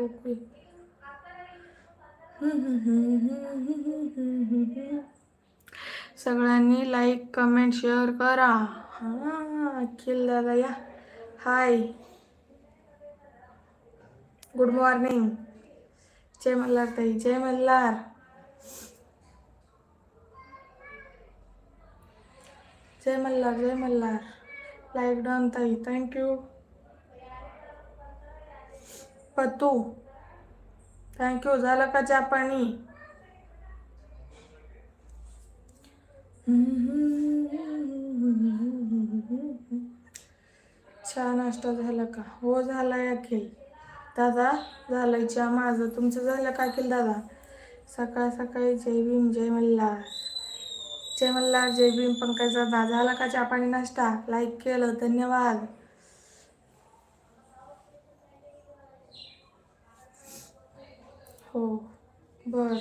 गोकुल सगळ्यांनी like comment share करा. हा अखिल दादा या. हाय गुड मॉर्निंग जय मल्हार ताई जय मल्हार. जय मल्हार जय मल्हार. लाईक डन ताई थँक्यू पतू. थँक्यू झालं का चहा पाणी? चहा नाश्ता झाला का? हो झालाय अखिल. दादा झालंय चहा माझं. तुमचं झालं का अखिल दादा? सकाळ सकाळी जय भीम जय मल्हार. जय मल्हार जय भीम. पंकज दादा झाला का चहा पाणी नाश्ता? लाईक केलं. धन्यवाद. हो, बर.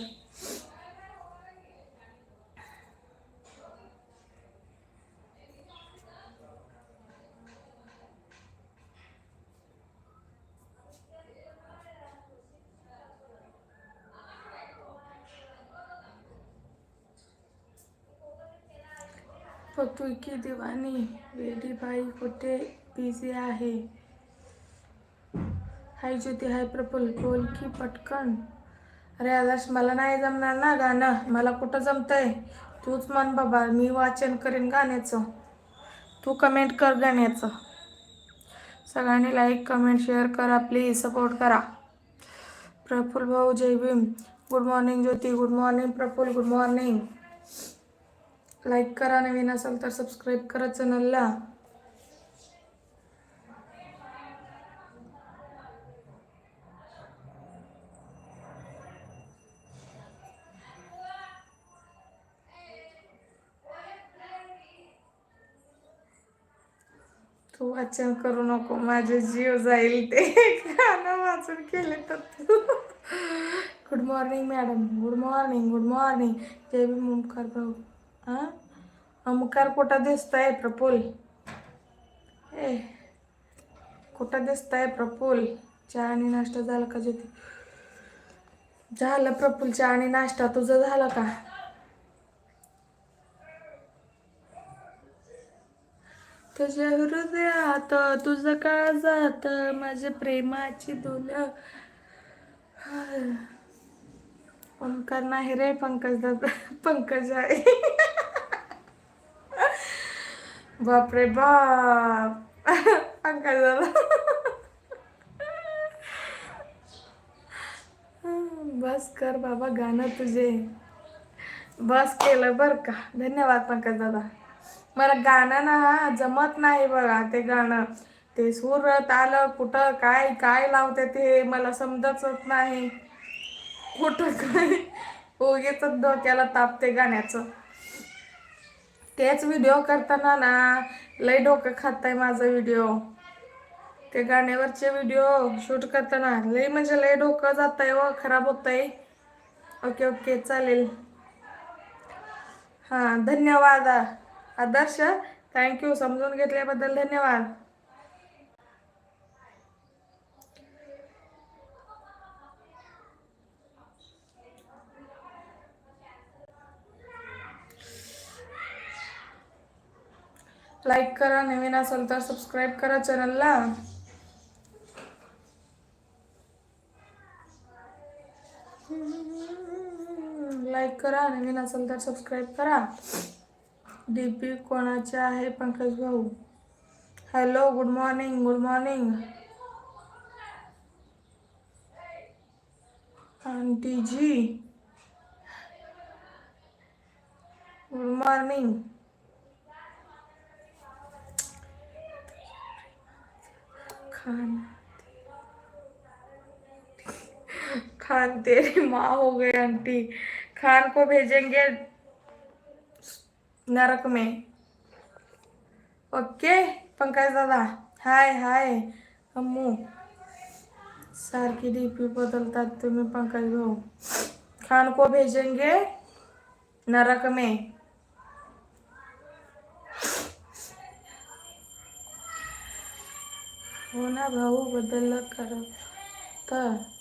फक्त की दिवाणी वेडी बाई कुठे बिझी आहे? हाय ज्योती, हाय प्रफुल बोल की पटकन. अरे आदर्श मला नाही जमणार ना गाणं. मला कुठं जमतंय? तूच म्हण बाबा मी वाचन करेन गाण्याचं. तू कमेंट कर गाण्याचं. सगळ्यांनी लाईक कमेंट शेअर करा प्लीज सपोर्ट करा. प्रफुल भाऊ जय Bhim. Good morning Jyoti. Good morning Praful good morning like करा नवीन असेल तर सबस्क्राईब करा चॅनलला तू वाचन करू नको माझे जीव जाईल ते. गाणं वाचून केले तर तू. Good morning madam good morning good morning ते बी मुमकार भाऊ. हां ओमकार कुठं दिसतंय प्रफुल ए कुठं दिसतंय प्रफुल चहा आणि नाश्ता झाला का ज्योती? झालं प्रफुल चहा आणि नाश्ता. तुझं झाला का? तुझ्या हृदयात तुझं का जात माझ्या प्रेमाची धुल ओंकार नाही रे पंकज दादा. पंकज आहे बापरे बाप. पंकज दादा. बस कर बाबा गाणं तुझे. बस केलं बर का. धन्यवाद पंकज दादा. मला गाणं ना जमत नाही बघा ते गाणं. ते सूर आलं कुठं काय काय लावते ते मला समजतच नाही. कुठं काय? उगीच डोक्याला तापते गाण्याचं. तेच व्हिडिओ करताना ना लय डोकं खाताय माझा व्हिडिओ ते गाण्यावरचे व्हिडिओ शूट करताना लय म्हणजे लय डोकं जात आहे हो, व खराब होत आहे ओके ओके चालेल. हां धन्यवाद. आदर्श थँक्यू समजून घेतल्याबद्दल धन्यवाद. लाईक करा नवीन असेल तर सबस्क्राईब करा चॅनलला लाईक करा नवीन असेल तर सबस्क्राईब करा. डीपी कोणाचे आहे पंकज भाऊ। Hello good morning good morning aunty ji good morning Khan. Khan, तेरी माँ हो गई, आंटी। खान को भेजेंगे नरक में ओके पंकज दादा. हाय हाय. अम्मू. सारखी डी पी बदलतात तुम्ही पंकज भाऊ. खान को भेजेंगे नरक में हो ना भाऊ बदल करत.